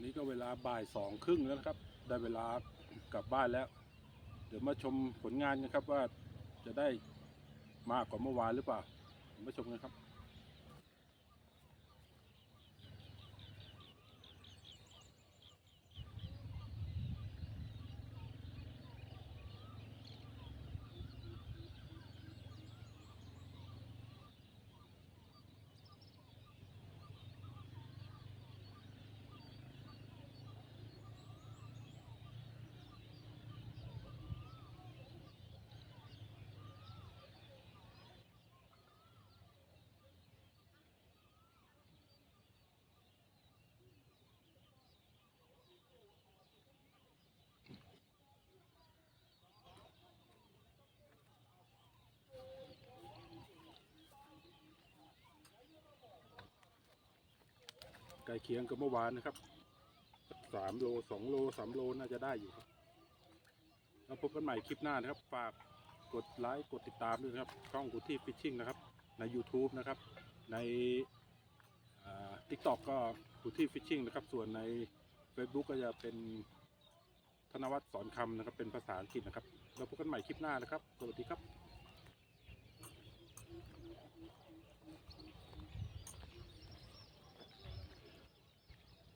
นนี้ก็เวลาบ่ายสองครึ่งแล้วนะครับ ได้เวลากลับบ้านแล้ว เดี๋ยวมาชมผลงานกันครับว่าจะได้มากกว่าเมื่อวานหรือเปล่า มาชมกันครับ ล้เคียงกับเมื่อวานนะครับสามโลสองโลสามโลน่าจะได้อยู่ครับแล้วพบกันใหม่คลิปหน้านะครับ ฝากกดไลค์กดติดตามด้วยนะครับ ช่องกูที่ฟิชชิ่งนะครับ ใน YouTube นะครับ ในทิกตอกก็กูที่ฟิชชิ่งนะครับ ส่วนใน Facebook ก็จะเป็นธนวัฒน์สอนคำนะครับ เป็นภาษาอังกฤษนะครับแล้วพบกันใหม่คลิปหน้านะครับ สวัสดีครับ